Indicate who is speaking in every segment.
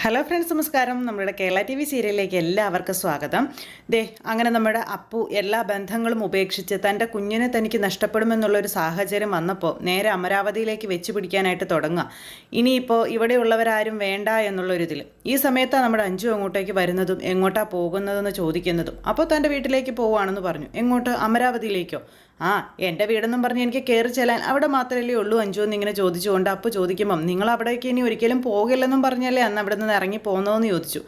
Speaker 1: Hello friends നമസ്കാരം. നമ്മുടെ Kerala T V സീരിയലിലേക്ക് എല്ലാവർക്കും സ്വാഗതം. ദേ അങ്ങനെ നമ്മുടെ അപ്പു എല്ലാ ബന്ധങ്ങളും ഉപേക്ഷിച്ച് തന്റെ കുഞ്ഞിനെ തനിക്ക് നഷ്ടപ്പെടുമെന്നുള്ളൊരു സാഹചര്യം വന്നപ്പോൾ നേരെ അമരാവതിയിലേക്ക് വെച്ച് പിടിക്കാനായിട്ട് തുടങ്ങുക. ഇനിയിപ്പോൾ ഇവിടെയുള്ളവരാരും വേണ്ട എന്നുള്ളൊരിതിൽ ഈ സമയത്താണ് നമ്മുടെ അഞ്ചു അങ്ങോട്ടേക്ക് വരുന്നതും എങ്ങോട്ടാണ് പോകുന്നതെന്ന് ചോദിക്കുന്നതും. അപ്പോൾ തന്റെ വീട്ടിലേക്ക് പോവുകയാണെന്ന് പറഞ്ഞു. എങ്ങോട്ട്? അമരാവതിയിലേക്കോ? ആ എന്റെ വീടെന്നും പറഞ്ഞ് എനിക്ക് കയറി ചെല്ലാൻ അവിടെ മാത്രമല്ലേ ഉള്ളൂ അഞ്ചു എന്ന് ഇങ്ങനെ ചോദിച്ചുകൊണ്ട് അപ്പോൾ ചോദിക്കുമ്പം നിങ്ങൾ അവിടേക്ക് ഇനി ഒരിക്കലും പോകില്ലെന്നും പറഞ്ഞല്ലേ അന്ന് അവിടെ നിന്ന് ഇറങ്ങി പോകുന്നതെന്ന് ചോദിച്ചു.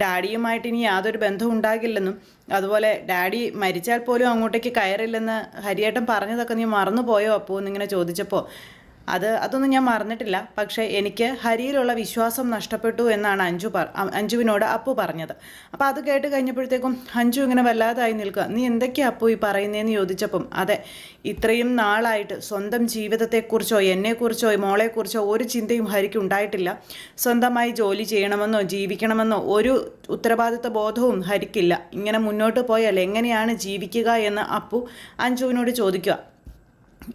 Speaker 1: ഡാഡിയുമായിട്ട് ഇനി യാതൊരു ബന്ധവും ഉണ്ടാകില്ലെന്നും അതുപോലെ ഡാഡി മരിച്ചാൽ പോലും അങ്ങോട്ടേക്ക് കയറില്ലെന്ന് ഹരിയേട്ടൻ പറഞ്ഞതൊക്കെ നീ മറന്നു പോയോ അപ്പോൾ എന്നിങ്ങനെ ചോദിച്ചപ്പോൾ അത് അതൊന്നും ഞാൻ മറന്നിട്ടില്ല. പക്ഷേ എനിക്ക് ഹരിയിലുള്ള വിശ്വാസം നഷ്ടപ്പെട്ടു എന്നാണ് അഞ്ജു പറ അഞ്ജുവിനോട് അപ്പു പറഞ്ഞത്. അപ്പോൾ അത് കേട്ട് കഴിഞ്ഞപ്പോഴത്തേക്കും അഞ്ജു ഇങ്ങനെ വല്ലാതായി നിൽക്കുക. നീ എന്തൊക്കെയാ അപ്പു ഈ പറയുന്നതെന്ന് ചോദിച്ചപ്പം? അതെ ഇത്രയും നാളായിട്ട് സ്വന്തം ജീവിതത്തെക്കുറിച്ചോ എന്നെക്കുറിച്ചോ മോളെക്കുറിച്ചോ ഒരു ചിന്തയും ഹരിക്ക് ഉണ്ടായിട്ടില്ല. സ്വന്തമായി ജോലി ചെയ്യണമെന്നോ ജീവിക്കണമെന്നോ ഒരു ഉത്തരവാദിത്വ ബോധവും ഹരിക്കില്ല. ഇങ്ങനെ മുന്നോട്ട് പോയാൽ എങ്ങനെയാണ് ജീവിക്കുക? എന്ന് അപ്പു അഞ്ജുവിനോട് ചോദിക്കുക.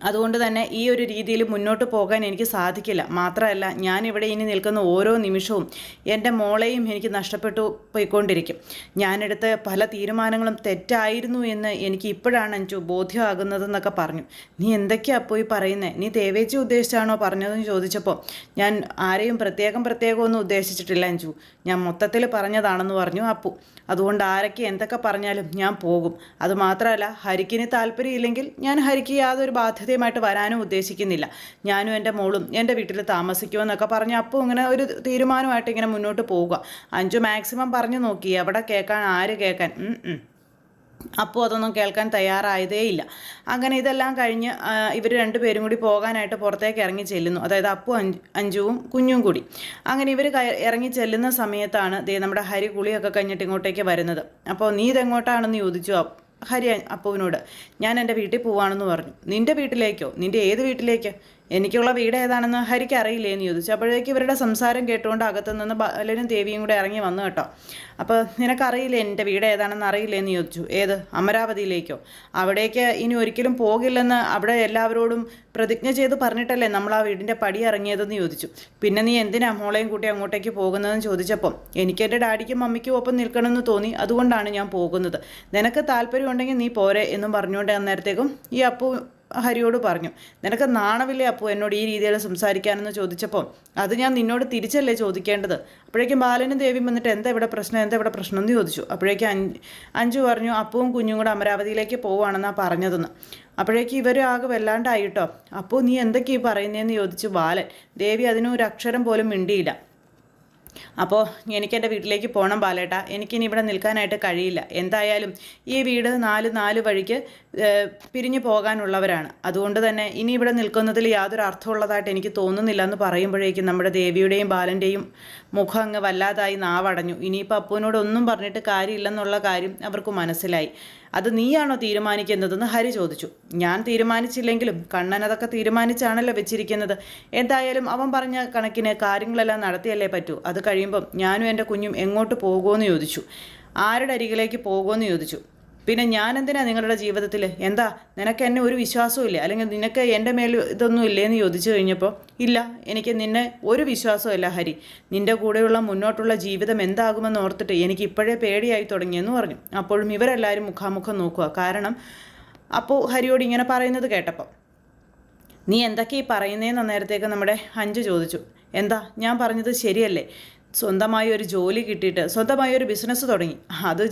Speaker 1: അതുകൊണ്ട് തന്നെ ഈ ഒരു രീതിയിൽ മുന്നോട്ട് പോകാൻ എനിക്ക് സാധിക്കില്ല. മാത്രമല്ല ഞാനിവിടെ ഇനി നിൽക്കുന്ന ഓരോ നിമിഷവും എന്റെ മോളെയും എനിക്ക് നഷ്ടപ്പെട്ടു പോയിക്കൊണ്ടിരിക്കും. ഞാനെടുത്ത പല തീരുമാനങ്ങളും തെറ്റായിരുന്നു എന്ന് എനിക്ക് ഇപ്പോഴാണ് അഞ്ചു ബോധ്യമാകുന്നതെന്നൊക്കെ പറഞ്ഞു. നീ എന്തൊക്കെയാ പോയി പറയുന്നത് നീ തേവേച്ചി ഉദ്ദേശിച്ചാണോ പറഞ്ഞതെന്ന് ചോദിച്ചപ്പോൾ ഞാൻ ആരെയും പ്രത്യേകം പ്രത്യേകമൊന്നും ഉദ്ദേശിച്ചിട്ടില്ല അഞ്ചു. ഞാൻ മൊത്തത്തിൽ പറഞ്ഞതാണെന്ന് പറഞ്ഞു അപ്പു. അതുകൊണ്ട് ആരൊക്കെ എന്തൊക്കെ പറഞ്ഞാലും ഞാൻ പോകും. അതുമാത്രമല്ല ഹരിക്കിന് താല്പര്യമില്ലെങ്കിൽ ഞാൻ ഹരിക്ക് യാതൊരു ബാധ്യതയുമായിട്ട് വരാനും ഉദ്ദേശിക്കുന്നില്ല. ഞാനും എന്റെ മോളും എന്റെ വീട്ടിൽ താമസിക്കുമെന്നൊക്കെ പറഞ്ഞ് അപ്പോൾ ഇങ്ങനെ ഒരു തീരുമാനമായിട്ട് ഇങ്ങനെ മുന്നോട്ട് പോവുക അഞ്ചു മാക്സിമം പറഞ്ഞു നോക്കി എവിടെ കേൾക്കാൻ ആര് കേൾക്കാൻ അപ്പോൾ അതൊന്നും കേൾക്കാൻ തയ്യാറായതേയില്ല അങ്ങനെ ഇതെല്ലാം കഴിഞ്ഞ് ഇവർ രണ്ടുപേരും കൂടി പോകാനായിട്ട് പുറത്തേക്ക് ഇറങ്ങി ചെല്ലുന്നു. അതായത് അപ്പു അഞ്ച് അഞ്ചുവും കുഞ്ഞും കൂടി. അങ്ങനെ ഇവർ ഇറങ്ങി ചെല്ലുന്ന സമയത്താണ് ദേ നമ്മുടെ ഹരി കുളിയൊക്കെ കഴിഞ്ഞിട്ട് ഇങ്ങോട്ടേക്ക് വരുന്നത്. അപ്പോൾ നീ ഇതെങ്ങോട്ടാണെന്ന് ചോദിച്ചു. ഹരി അപ്പുവിനോട് ഞാൻ എന്റെ വീട്ടിൽ പോവാണെന്ന് പറഞ്ഞു. നിന്റെ വീട്ടിലേക്കോ? നിന്റെ ഏത് വീട്ടിലേക്ക്? എനിക്കുള്ള വീട് ഏതാണെന്ന് ഹരിക്ക് അറിയില്ലേ എന്ന് ചോദിച്ചു. അപ്പോഴേക്ക് ഇവരുടെ സംസാരം കേട്ടുകൊണ്ട് അകത്തു നിന്ന് ബാലനും ദേവിയും കൂടെ ഇറങ്ങി വന്നു കേട്ടോ. അപ്പോൾ നിനക്കറിയില്ലേ എന്റെ വീട് ഏതാണെന്ന് അറിയില്ലേന്ന് ചോദിച്ചു. ഏത്? അമരാവതിയിലേക്കോ? അവിടേക്ക് ഇനി ഒരിക്കലും പോകില്ലെന്ന് അവിടെ എല്ലാവരോടും പ്രതിജ്ഞ ചെയ്ത് പറഞ്ഞിട്ടല്ലേ നമ്മൾ ആ വീടിന്റെ പടി ഇറങ്ങിയതെന്ന് ചോദിച്ചു. പിന്നെ നീ എന്തിനാ മോളെയും കൂട്ടി അങ്ങോട്ടേക്ക് പോകുന്നതെന്ന് ചോദിച്ചപ്പം എനിക്ക് എന്റെ ഡാഡിക്കും മമ്മിക്കും ഒപ്പം നിൽക്കണമെന്ന് തോന്നി. അതുകൊണ്ടാണ് ഞാൻ പോകുന്നത്. നിനക്ക് താല്പര്യമുണ്ടെങ്കിൽ നീ പോരെ എന്നും പറഞ്ഞുകൊണ്ട് അന്നേരത്തേക്കും ഈ അപ്പു ഹരിയോട് പറഞ്ഞു നിനക്ക് നാണമില്ലേ അപ്പോൾ എന്നോട് ഈ രീതിയിൽ സംസാരിക്കാനെന്ന് ചോദിച്ചപ്പോൾ? അത് ഞാൻ നിന്നോട് തിരിച്ചല്ലേ ചോദിക്കേണ്ടത്? അപ്പോഴേക്കും ബാലനും ദേവിയും വന്നിട്ട് എന്താ ഇവിടെ പ്രശ്നം എന്താ ഇവിടെ പ്രശ്നം എന്ന് ചോദിച്ചു. അപ്പോഴേക്കും അഞ്ച് അഞ്ചു പറഞ്ഞു അപ്പവും കുഞ്ഞും കൂടെ അമരാവതിയിലേക്ക് പോവുകയാണെന്നാണ് പറഞ്ഞതെന്ന്. അപ്പോഴേക്കും ഇവർ ആകെ വല്ലാണ്ടായിട്ടോ അപ്പോൾ നീ എന്തൊക്കെയാണ് പറയുന്നതെന്ന് ചോദിച്ചു ബാലൻ. ദേവി അതിനൊരു അക്ഷരം പോലും മിണ്ടിയില്ല. അപ്പോൾ എനിക്ക് എന്റെ വീട്ടിലേക്ക് പോകണം ബാലേട്ട. എനിക്കിനി ഇവിടെ നിൽക്കാനായിട്ട് കഴിയില്ല. എന്തായാലും ഈ വീട് നാല് നാല് വഴിക്ക് പിരിഞ്ഞു പോകാനുള്ളവരാണ്. അതുകൊണ്ട് തന്നെ ഇനി ഇവിടെ നിൽക്കുന്നതിൽ യാതൊരു അർത്ഥമുള്ളതായിട്ട് എനിക്ക് തോന്നുന്നില്ല എന്ന് പറയുമ്പോഴേക്കും നമ്മുടെ ദേവിയുടെയും ബാലന്റെയും മുഖം അങ്ങ് വല്ലാതായി നാവടഞ്ഞു. ഇനിയിപ്പോൾ ഒന്നും പറഞ്ഞിട്ട് കാര്യമില്ലെന്നുള്ള കാര്യം അവർക്ക് മനസ്സിലായി. അത് നീയാണോ തീരുമാനിക്കുന്നതെന്ന് ഹരി ചോദിച്ചു. ഞാൻ തീരുമാനിച്ചില്ലെങ്കിലും കണ്ണൻ അതൊക്കെ തീരുമാനിച്ചാണല്ലോ വെച്ചിരിക്കുന്നത്. എന്തായാലും അവൻ പറഞ്ഞ കണക്കിന് കാര്യങ്ങളെല്ലാം നടത്തിയല്ലേ പറ്റൂ. അത് കഴിയുമ്പം ഞാനും എന്റെ കുഞ്ഞും എങ്ങോട്ട് പോകുമെന്ന് ചോദിച്ചു. ആരുടെ അരികിലേക്ക് പോകുമെന്ന് ചോദിച്ചു. പിന്നെ ഞാൻ എന്തിനാ നിങ്ങളുടെ ജീവിതത്തിൽ എന്താ? നിനക്ക് എന്നെ ഒരു വിശ്വാസവും ഇല്ല. അല്ലെങ്കിൽ നിനക്ക് എന്റെ മേൽ ഇതൊന്നും ഇല്ലേന്ന് ചോദിച്ചു കഴിഞ്ഞപ്പോൾ ഇല്ല എനിക്ക് നിന്നെ ഒരു വിശ്വാസവും ഇല്ല ഹരി. നിന്റെ കൂടെയുള്ള മുന്നോട്ടുള്ള ജീവിതം എന്താകുമെന്ന് ഓർത്തിട്ട് എനിക്ക് ഇപ്പോഴേ പേടിയായി തുടങ്ങിയെന്ന് പറഞ്ഞു. അപ്പോഴും ഇവരെല്ലാവരും മുഖാമുഖം നോക്കുക. കാരണം അപ്പോൾ ഹരിയോട് ഇങ്ങനെ പറയുന്നത് കേട്ടപ്പോൾ നീ എന്തൊക്കെ ഈ പറയുന്നതെന്ന് നേരത്തേക്ക് നമ്മുടെ അഞ്ച് ചോദിച്ചു. എന്താ? ഞാൻ പറഞ്ഞത് ശരിയല്ലേ? സ്വന്തമായി ഒരു ജോലി കിട്ടിയിട്ട് സ്വന്തമായി ഒരു ബിസിനസ് തുടങ്ങി. അത്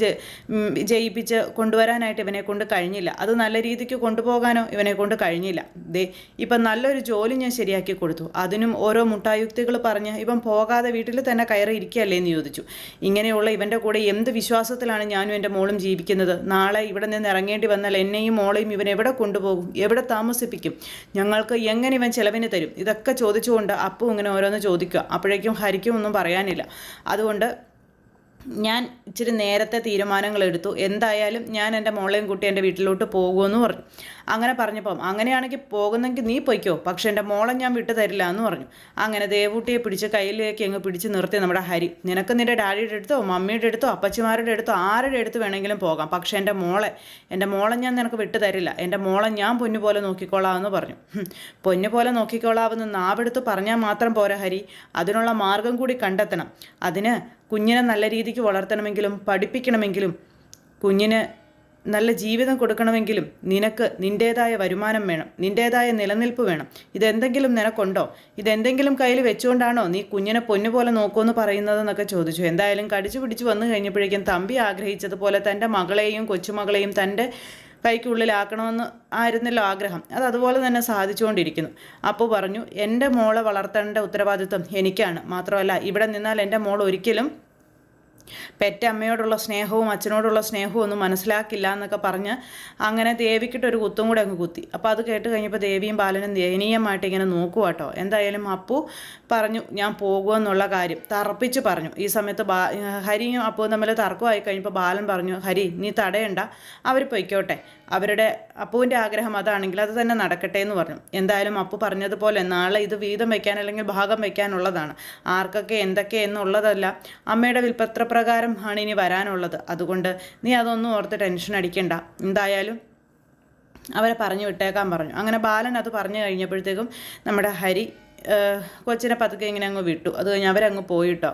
Speaker 1: ജയിപ്പിച്ച് കൊണ്ടുവരാനായിട്ട് ഇവനെ കൊണ്ട് കഴിഞ്ഞില്ല. അത് നല്ല രീതിക്ക് കൊണ്ടുപോകാനോ ഇവനെ കൊണ്ട് കഴിഞ്ഞില്ല. ദേ ഇപ്പം നല്ലൊരു ജോലി ഞാൻ ശരിയാക്കി കൊടുത്തു. അതിനും ഓരോ മുട്ടായുക്തികൾ പറഞ്ഞ് ഇവൻ പോകാതെ വീട്ടിൽ തന്നെ കയറി ഇരിക്കുകയല്ലേ എന്ന് ചോദിച്ചു. ഇങ്ങനെയുള്ള ഇവന്റെ കൂടെ എന്ത് വിശ്വാസത്തിലാണ് ഞാനും എന്റെ മോളും ജീവിക്കുന്നത്? നാളെ ഇവിടെ നിന്ന് ഇറങ്ങേണ്ടി വന്നാൽ എന്നെയും മോളെയും ഇവൻ എവിടെ കൊണ്ടുപോകും? എവിടെ താമസിപ്പിക്കും? ഞങ്ങൾക്ക് എങ്ങനെ ഇവൻ ചിലവിന് തരും? ഇതൊക്കെ ചോദിച്ചുകൊണ്ട് അപ്പു ഇങ്ങനെ ഓരോന്ന് ചോദിക്കുക. അപ്പോഴേക്കും ഹരിക്കും ഒന്നും പറയാൻ അതുകൊണ്ട് ഞാൻ ഇച്ചിരി നേരത്തെ തീരുമാനങ്ങൾ എടുത്തു എന്തായാലും ഞാൻ എന്റെ മോളെയും കുട്ടി എന്റെ വീട്ടിലോട്ട് പോകുമെന്ന് പറഞ്ഞു. അങ്ങനെ പറഞ്ഞപ്പം അങ്ങനെയാണെങ്കിൽ പോകുന്നെങ്കിൽ നീ പൊയ്ക്കോ. പക്ഷേ എന്റെ മോളെ ഞാൻ വിട്ടു തരില്ല എന്ന് പറഞ്ഞു. അങ്ങനെ ദേവൂട്ടിയെ പിടിച്ച് കയ്യിലേക്ക് അങ്ങ് പിടിച്ച് നിർത്തി നമ്മുടെ ഹരി. നിനക്ക് നിന്റെ ഡാഡിയുടെ അടുത്തോ മമ്മിയുടെ അടുത്തോ അപ്പച്ചിമാരുടെ അടുത്തോ ആരുടെ അടുത്ത് വേണമെങ്കിലും പോകാം. പക്ഷെ എന്റെ മോളെ എന്റെ മോളെ ഞാൻ നിനക്ക് വിട്ടു തരില്ല. എന്റെ മോളെ ഞാൻ പൊന്നു പോലെ നോക്കിക്കോളാം എന്ന് പറഞ്ഞു. പൊന്നു പോലെ നോക്കിക്കോളാമെന്ന് നാവെടുത്ത് പറഞ്ഞാൽ മാത്രം പോരാ ഹരി. അതിനുള്ള മാർഗം കൂടി കണ്ടെത്തണം. അതിന് കുഞ്ഞിനെ നല്ല രീതിക്ക് വളർത്തണമെങ്കിലും പഠിപ്പിക്കണമെങ്കിലും കുഞ്ഞിന് നല്ല ജീവിതം കൊടുക്കണമെങ്കിലും നിനക്ക് നിന്റേതായ വരുമാനം വേണം നിന്റേതായ നിലനിൽപ്പ് വേണം. ഇതെന്തെങ്കിലും നിനക്കുണ്ടോ? ഇതെന്തെങ്കിലും കയ്യിൽ വെച്ചുകൊണ്ടാണോ നീ കുഞ്ഞിനെ പൊന്നുപോലെ നോക്കുമെന്ന് പറയുന്നതെന്നൊക്കെ ചോദിച്ചു. എന്തായാലും കടിച്ചു പിടിച്ച് വന്നു കഴിഞ്ഞപ്പോഴേക്കും തമ്പി ആഗ്രഹിച്ചതുപോലെ തന്റെ മകളെയും കൊച്ചുമകളെയും തന്റെ കൈക്കുള്ളിലാക്കണമെന്ന് ആയിരുന്നല്ലോ ആഗ്രഹം. അത് അതുപോലെ തന്നെ സാധിച്ചുകൊണ്ടിരിക്കുന്നു. അപ്പു പറഞ്ഞു എന്റെ മോളെ വളർത്തേണ്ട ഉത്തരവാദിത്വം എനിക്കാണ്. മാത്രമല്ല ഇവിടെ നിന്നാൽ എന്റെ മോൾ ഒരിക്കലും പെറ്റമ്മയോടുള്ള സ്നേഹവും അച്ഛനോടുള്ള സ്നേഹവും ഒന്നും മനസ്സിലാക്കില്ല എന്നൊക്കെ പറഞ്ഞ് അങ്ങനെ ദേവിക്കിട്ടൊരു കുത്തും കൂടെ അങ്ങ് കുത്തി. അപ്പോൾ അത് കേട്ട് കഴിഞ്ഞപ്പോൾ ദേവിയും ബാലനും ദയനീയമായിട്ട് ഇങ്ങനെ നോക്കുക കേട്ടോ എന്തായാലും അപ്പു പറഞ്ഞു ഞാൻ പോകുമെന്നുള്ള കാര്യം തറപ്പിച്ച് പറഞ്ഞു. ഈ സമയത്ത് ബാ ഹരിയും അപ്പുവും തമ്മിൽ തർക്കമായി കഴിഞ്ഞപ്പോൾ ബാലൻ പറഞ്ഞു ഹരി നീ തടയണ്ട. അവർ പൊയ്ക്കോട്ടെ. അവരുടെ അപ്പുവിന്റെ ആഗ്രഹം അതാണെങ്കിൽ അത് തന്നെ നടക്കട്ടെ എന്ന് പറഞ്ഞു. എന്തായാലും അപ്പു പറഞ്ഞതുപോലെ നാളെ ഇത് വീതം വയ്ക്കാൻ അല്ലെങ്കിൽ ഭാഗം വയ്ക്കാനുള്ളതാണ് ആർക്കൊക്കെ എന്തൊക്കെ എന്നുള്ളതല്ല അമ്മയുടെ വിൽപ്പത്രപ്രകാരം ആണ് ഇനി വരാനുള്ളത്. അതുകൊണ്ട് നീ അതൊന്നും ഓർത്ത് ടെൻഷൻ അടിക്കണ്ട. എന്തായാലും അവരെ പറഞ്ഞു വിട്ടേക്കാൻ പറഞ്ഞു. അങ്ങനെ ബാലൻ അത് പറഞ്ഞു കഴിഞ്ഞപ്പോഴത്തേക്കും നമ്മുടെ ഹരി കൊച്ചിനെ പതുക്കെ ഇങ്ങനെ അങ്ങ് വിട്ടു. അത് കഴിഞ്ഞ് അവരങ്ങ് പോയിട്ടോ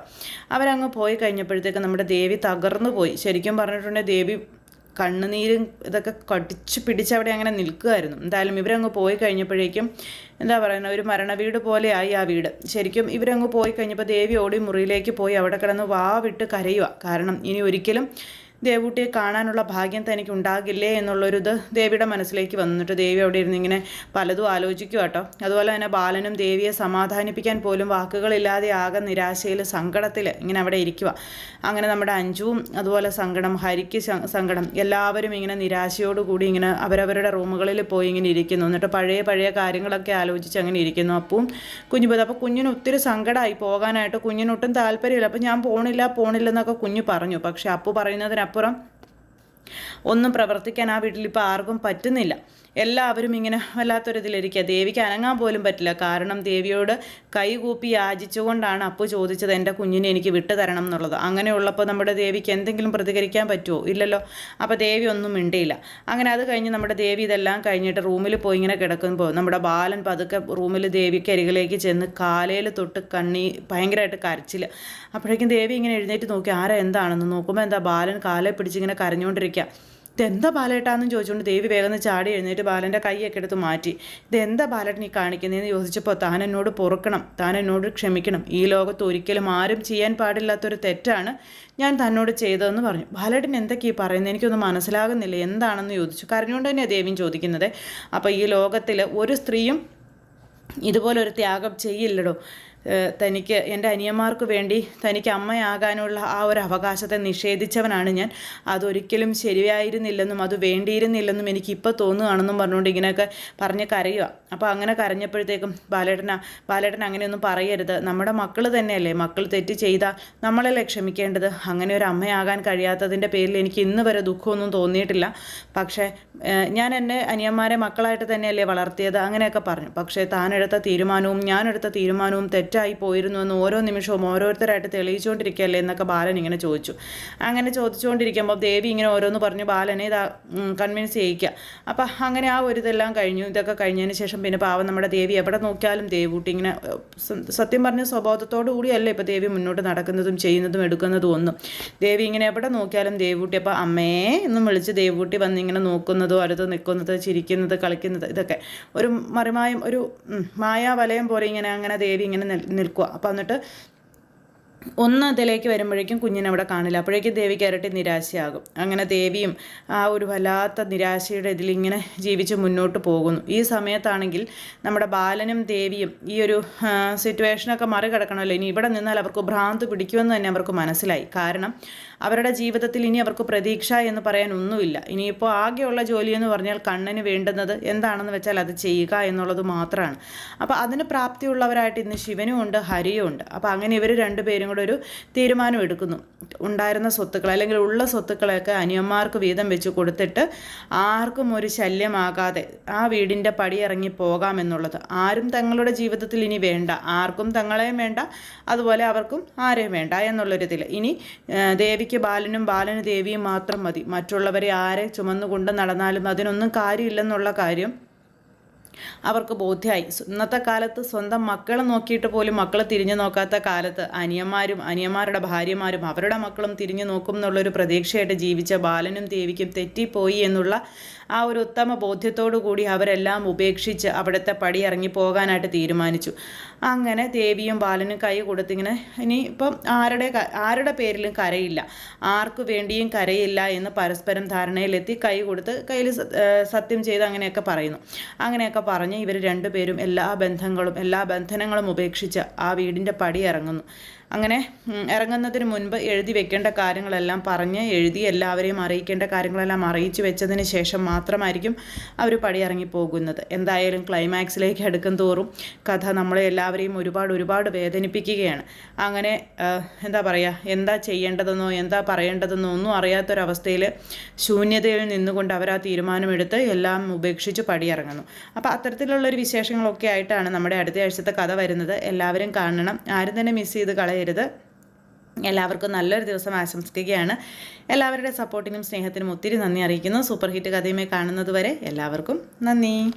Speaker 1: അവരങ്ങ് പോയി കഴിഞ്ഞപ്പോഴത്തേക്കും നമ്മുടെ ദേവി തകർന്നു പോയി. ശരിക്കും പറഞ്ഞിട്ടുണ്ടെങ്കിൽ ദേവി കണ്ണുനീരും ഇതൊക്കെ കടിച്ച് പിടിച്ചവിടെ അങ്ങനെ നിൽക്കുമായിരുന്നു എന്തായാലും ഇവരങ്ങ് പോയി കഴിഞ്ഞപ്പോഴേക്കും എന്താ പറയുന്നത് ഒരു മരണവീട് പോലെയായി ആ വീട്. ശരിക്കും ഇവരങ്ങ് പോയി കഴിഞ്ഞപ്പോൾ ദേവി ഓടി മുറിയിലേക്ക് പോയി അവിടെ കിടന്ന് വാവിട്ട് കരയുക കാരണം ഇനി ഒരിക്കലും ദേവൂട്ടിയെ കാണാനുള്ള ഭാഗ്യം തനിക്ക് ഉണ്ടാകില്ലേ എന്നുള്ളൊരിത് ദേവിയുടെ മനസ്സിലേക്ക് വന്നിട്ട് ദേവി അവിടെ ഇരുന്ന് ഇങ്ങനെ പലതും ആലോചിക്കുക കേട്ടോ അതുപോലെ തന്നെ ബാലനും ദേവിയെ സമാധാനിപ്പിക്കാൻ പോലും വാക്കുകളില്ലാതെ ആകെ നിരാശയിൽ സങ്കടത്തിൽ ഇങ്ങനെ അവിടെ ഇരിക്കുക അങ്ങനെ നമ്മുടെ അഞ്ചുവും അതുപോലെ സങ്കടം ഹരിക്ക് സങ്കടം എല്ലാവരും ഇങ്ങനെ നിരാശയോടുകൂടി ഇങ്ങനെ അവരവരുടെ റൂമുകളിൽ പോയി ഇങ്ങനെ ഇരിക്കുന്നു. എന്നിട്ട് പഴയ പഴയ കാര്യങ്ങളൊക്കെ ആലോചിച്ച് അങ്ങനെ ഇരിക്കുന്നു. അപ്പവും കുഞ്ഞു അപ്പോൾ കുഞ്ഞിന് ഒത്തിരി സങ്കടമായി പോകാനായിട്ട് കുഞ്ഞിനൊട്ടും താല്പര്യമില്ല. അപ്പോൾ ഞാൻ പോണില്ല പോണില്ലെന്നൊക്കെ കുഞ്ഞു പറഞ്ഞു. പക്ഷേ അപ്പു പറയുന്നതിനപ്പുറം അപ്പുറം ഒന്നും പ്രവർത്തിക്കാൻ ആ വീട്ടിൽ ഇപ്പോൾ ആർക്കും പറ്റുന്നില്ല. എല്ലാവരും ഇങ്ങനെ വല്ലാത്തൊരിതിലിരിക്കുക. ദേവിക്ക് അനങ്ങാൻ പോലും പറ്റില്ല. കാരണം ദേവിയോട് കൈകൂപ്പി യാചിച്ചുകൊണ്ടാണ് അപ്പു ചോദിച്ചത് എന്റെ കുഞ്ഞിനെ എനിക്ക് വിട്ടു തരണം എന്നുള്ളത്. അങ്ങനെയുള്ളപ്പോൾ നമ്മുടെ ദേവിക്ക് എന്തെങ്കിലും പ്രതികരിക്കാൻ പറ്റുമോ? ഇല്ലല്ലോ. അപ്പോൾ ദേവി ഒന്നും മിണ്ടിയില്ല. അങ്ങനെ അത് കഴിഞ്ഞ് നമ്മുടെ ദേവി ഇതെല്ലാം കഴിഞ്ഞിട്ട് റൂമിൽ പോയി ഇങ്ങനെ കിടക്കുമ്പോൾ നമ്മുടെ ബാലൻ പതുക്കെ റൂമിൽ ദേവിക്ക് അരികിലേക്ക് ചെന്ന് കാലയിൽ തൊട്ട് കണ്ണി ഭയങ്കരമായിട്ട് കരച്ചിൽ. അപ്പോഴേക്കും ദേവി ഇങ്ങനെ എഴുന്നേറ്റ് നോക്കി ആരാ? എന്താണെന്ന്? നോക്കുമ്പോൾ എന്താ ബാലൻ കാലെ പിടിച്ചിങ്ങനെ കരഞ്ഞുകൊണ്ടിരിക്കുക. ഇതെന്താ ബാലേട്ടാന്ന് ചോദിച്ചുകൊണ്ട് ദേവി വേഗം ചാടി എഴുന്നേറ്റ് ബാലന്റെ കൈയൊക്കെ എടുത്ത് മാറ്റി. ഇതെന്താ ബാലേട്ടൻ ഈ കാണിക്കുന്നതെന്ന് ചോദിച്ചപ്പോൾ താൻ എന്നോട് പൊറുക്കണം താൻ എന്നോട് ക്ഷമിക്കണം. ഈ ലോകത്ത് ഒരിക്കലും ആരും ചെയ്യാൻ പാടില്ലാത്തൊരു തെറ്റാണ് ഞാൻ തന്നോട് ചെയ്തതെന്ന് പറഞ്ഞു. ബാലേട്ടൻ എന്തൊക്കെ ഈ പറയുന്നത്? എനിക്കൊന്നും മനസ്സിലാകുന്നില്ല. എന്താണെന്ന് ചോദിച്ചു. കരഞ്ഞുകൊണ്ട് തന്നെയാണ് ദേവിയും ചോദിക്കുന്നത്. അപ്പോൾ ഈ ലോകത്തിൽ ഒരു സ്ത്രീയും ഇതുപോലൊരു ത്യാഗം ചെയ്യില്ലടോ. തനിക്ക് എന്റെ അനിയന്മാർക്ക് വേണ്ടി തനിക്ക് അമ്മയാകാനുള്ള ആ ഒരു അവകാശത്തെ നിഷേധിച്ചവനാണ് ഞാൻ. അതൊരിക്കലും ശരിയായിരുന്നില്ലെന്നും അത് വേണ്ടിയിരുന്നില്ലെന്നും എനിക്ക് ഇപ്പോൾ തോന്നുകയാണെന്നും പറഞ്ഞുകൊണ്ട് ഇങ്ങനെയൊക്കെ പറഞ്ഞ് കരയുക അപ്പോൾ അങ്ങനെ കരഞ്ഞപ്പോഴത്തേക്കും ബാലേട്ടന ബാലേട്ടൻ അങ്ങനെയൊന്നും പറയരുത്. നമ്മുടെ മക്കൾ തന്നെയല്ലേ? മക്കൾ തെറ്റ് ചെയ്താൽ നമ്മളല്ലേ ക്ഷമിക്കേണ്ടത്? അങ്ങനെ ഒരു അമ്മയാകാൻ കഴിയാത്തതിന്റെ പേരിൽ എനിക്ക് ഇന്ന് വരെ ദുഃഖമൊന്നും തോന്നിയിട്ടില്ല. പക്ഷേ ഞാൻ എന്റെ അനിയന്മാരെ മക്കളായിട്ട് തന്നെയല്ലേ വളർത്തിയത്? അങ്ങനെയൊക്കെ പറഞ്ഞു. പക്ഷേ താനെടുത്ത തീരുമാനവും ഞാനെടുത്ത തീരുമാനവും തെറ്റ് തെറ്റായി പോയിരുന്നു എന്ന് ഓരോ നിമിഷവും ഓരോരുത്തരായിട്ട് തെളിയിച്ചുകൊണ്ടിരിക്കുകയല്ലേ എന്നൊക്കെ ബാലൻ ഇങ്ങനെ ചോദിച്ചു. അങ്ങനെ ചോദിച്ചുകൊണ്ടിരിക്കുമ്പോൾ ദേവി ഇങ്ങനെ ഓരോന്ന് പറഞ്ഞു ബാലനെ ഇതാ കൺവിൻസ് ചെയ്യിക്കുക അപ്പം അങ്ങനെ ആ ഒരു ഇതെല്ലാം കഴിഞ്ഞു. ഇതൊക്കെ കഴിഞ്ഞതിന് ശേഷം പിന്നെ പാവം നമ്മുടെ ദേവി എവിടെ നോക്കിയാലും ദേവൂട്ടി ഇങ്ങനെ സത്യം പറഞ്ഞ സ്വഭാവത്തോടു കൂടിയല്ല ഇപ്പോൾ ദേവി മുന്നോട്ട് നടക്കുന്നതും ചെയ്യുന്നതും എടുക്കുന്നതും ഒന്നും. ദേവി ഇങ്ങനെ എവിടെ നോക്കിയാലും ദേവൂട്ടി അപ്പോൾ അമ്മേ എന്നും വിളിച്ച് ദേവൂട്ടി വന്ന് ഇങ്ങനെ നോക്കുന്നതോ അടുത്ത് നിൽക്കുന്നത് ചിരിക്കുന്നത് കളിക്കുന്നത് ഇതൊക്കെ. ഒരു മറിമായം ഒരു മായാവലയം പോലെ ഇങ്ങനെ അങ്ങനെ ദേവി ഇങ്ങനെ നിൽക്കുക. അപ്പോൾ എന്നിട്ട് ഒന്ന് ഇതിലേക്ക് വരുമ്പോഴേക്കും കുഞ്ഞിനെ അവിടെ കാണില്ല. അപ്പോഴേക്കും ദേവിക്ക് ഇരട്ടി നിരാശയാകും. അങ്ങനെ ദേവിയും ആ ഒരു വല്ലാത്ത നിരാശയുടെ ഇതിലിങ്ങനെ ജീവിച്ച് മുന്നോട്ട് പോകുന്നു. ഈ സമയത്താണെങ്കിൽ നമ്മുടെ ബാലനും ദേവിയും ഈ ഒരു സിറ്റുവേഷനൊക്കെ മറികടക്കണമല്ലോ. ഇനി ഇവിടെ നിന്നാൽ അവർക്ക് ഭ്രാന്ത് പിടിക്കുമെന്ന് തന്നെ അവർക്ക് മനസ്സിലായി. കാരണം അവരുടെ ജീവിതത്തിൽ ഇനി അവർക്ക് പ്രതീക്ഷ എന്ന് പറയാൻ ഒന്നുമില്ല. ഇനിയിപ്പോൾ ആകെയുള്ള എന്ന് പറഞ്ഞാൽ കണ്ണിന് വേണ്ടുന്നത് എന്താണെന്ന് വെച്ചാൽ അത് ചെയ്യുക എന്നുള്ളത് മാത്രമാണ്. അപ്പോൾ അതിന് പ്രാപ്തിയുള്ളവരായിട്ട് ഇന്ന് ശിവനും ഉണ്ട് ഹരിയും ഉണ്ട്. അപ്പോൾ അങ്ങനെ ഇവർ രണ്ടുപേരും കൂടെ ഒരു തീരുമാനം എടുക്കുന്നു. ഉണ്ടായിരുന്ന സ്വത്തുക്കൾ അല്ലെങ്കിൽ ഉള്ള സ്വത്തുക്കളൊക്കെ അനിയന്മാർക്ക് വീതം വെച്ച് കൊടുത്തിട്ട് ആർക്കും ഒരു ശല്യമാകാതെ ആ വീടിന്റെ പടി ഇറങ്ങി പോകാമെന്നുള്ളത് ആരും തങ്ങളുടെ ജീവിതത്തിൽ ഇനി വേണ്ട. ആർക്കും തങ്ങളെയും വേണ്ട അതുപോലെ അവർക്കും ആരെയും വേണ്ട എന്നുള്ളൊരിതിൽ ഇനി ദേവിക്ക് ബാലനും ബാലന് ദേവിയും മാത്രം മതി. മറ്റുള്ളവരെ ആരെ ചുമന്നുകൊണ്ട് നടന്നാലും അതിനൊന്നും കാര്യമില്ലെന്നുള്ള കാര്യം അവർക്ക് ബോധ്യമായി ഇന്നത്തെ കാലത്ത് സ്വന്തം മക്കളെ നോക്കിയിട്ട് പോലും മക്കളെ തിരിഞ്ഞു നോക്കാത്ത കാലത്ത് അനിയന്മാരും അനിയന്മാരുടെ ഭാര്യമാരും അവരുടെ മക്കളും തിരിഞ്ഞു നോക്കും എന്നുള്ളൊരു പ്രതീക്ഷയായിട്ട് ജീവിച്ച ബാലനും ദേവിക്കും തെറ്റിപ്പോയി എന്നുള്ള ആ ഒരു ഉത്തമ ബോധ്യത്തോടു കൂടി അവരെല്ലാം ഉപേക്ഷിച്ച് അവിടുത്തെ പടി ഇറങ്ങി പോകാനായിട്ട് തീരുമാനിച്ചു. അങ്ങനെ ദേവിയും ബാലനും കൈ കൊടുത്തിങ്ങനെ ഇനി ഇപ്പം ആരുടെ ആരുടെ പേരിലും കരയില്ല. ആർക്കു വേണ്ടിയും കരയില്ല എന്ന് പരസ്പരം ധാരണയിലെത്തി കൈ കൊടുത്ത് കയ്യിൽ സത്യം ചെയ്ത് അങ്ങനെയൊക്കെ പറയുന്നു. അങ്ങനെയൊക്കെ പറഞ്ഞ് ഇവർ രണ്ടുപേരും എല്ലാ ബന്ധങ്ങളും എല്ലാ ബന്ധനങ്ങളും ഉപേക്ഷിച്ച് ആ വീടിന്റെ പടി ഇറങ്ങുന്നു. അങ്ങനെ ഇറങ്ങുന്നതിന് മുൻപ് എഴുതി വെക്കേണ്ട കാര്യങ്ങളെല്ലാം പറഞ്ഞ് എഴുതി എല്ലാവരെയും അറിയിക്കേണ്ട കാര്യങ്ങളെല്ലാം അറിയിച്ചു വെച്ചതിന് ശേഷം മാത്രമായിരിക്കും അവർ പടിയിറങ്ങി പോകുന്നത്. എന്തായാലും ക്ലൈമാക്സിലേക്ക് അടുക്കും തോറും കഥ നമ്മളെ എല്ലാവരെയും ഒരുപാട് ഒരുപാട് വേദനിപ്പിക്കുകയാണ്. അങ്ങനെ എന്താ പറയുക എന്താ ചെയ്യേണ്ടതെന്നോ എന്താ പറയേണ്ടതെന്നോ ഒന്നും അറിയാത്തൊരവസ്ഥയിൽ ശൂന്യതയിൽ നിന്നുകൊണ്ട് അവർ ആ തീരുമാനമെടുത്ത് എല്ലാം ഉപേക്ഷിച്ച് പടിയിറങ്ങുന്നു. അപ്പോൾ അത്തരത്തിലുള്ളൊരു വിശേഷങ്ങളൊക്കെ ആയിട്ടാണ് നമ്മുടെ അടുത്ത ആഴ്ചത്തെ കഥ വരുന്നത്. എല്ലാവരും കാണണം. ആരും തന്നെ മിസ് ചെയ്ത് കളയരുത്. എല്ലാവർക്കും നല്ലൊരു ദിവസം ആശംസിക്കുകയാണ്. എല്ലാവരുടെ സപ്പോർട്ടിനും സ്നേഹത്തിനും ഒത്തിരി നന്ദി അറിയിക്കുന്നു. സൂപ്പർ ഹിറ്റ് കഥയുമായി കാണുന്നതുവരെ എല്ലാവർക്കും നന്ദി.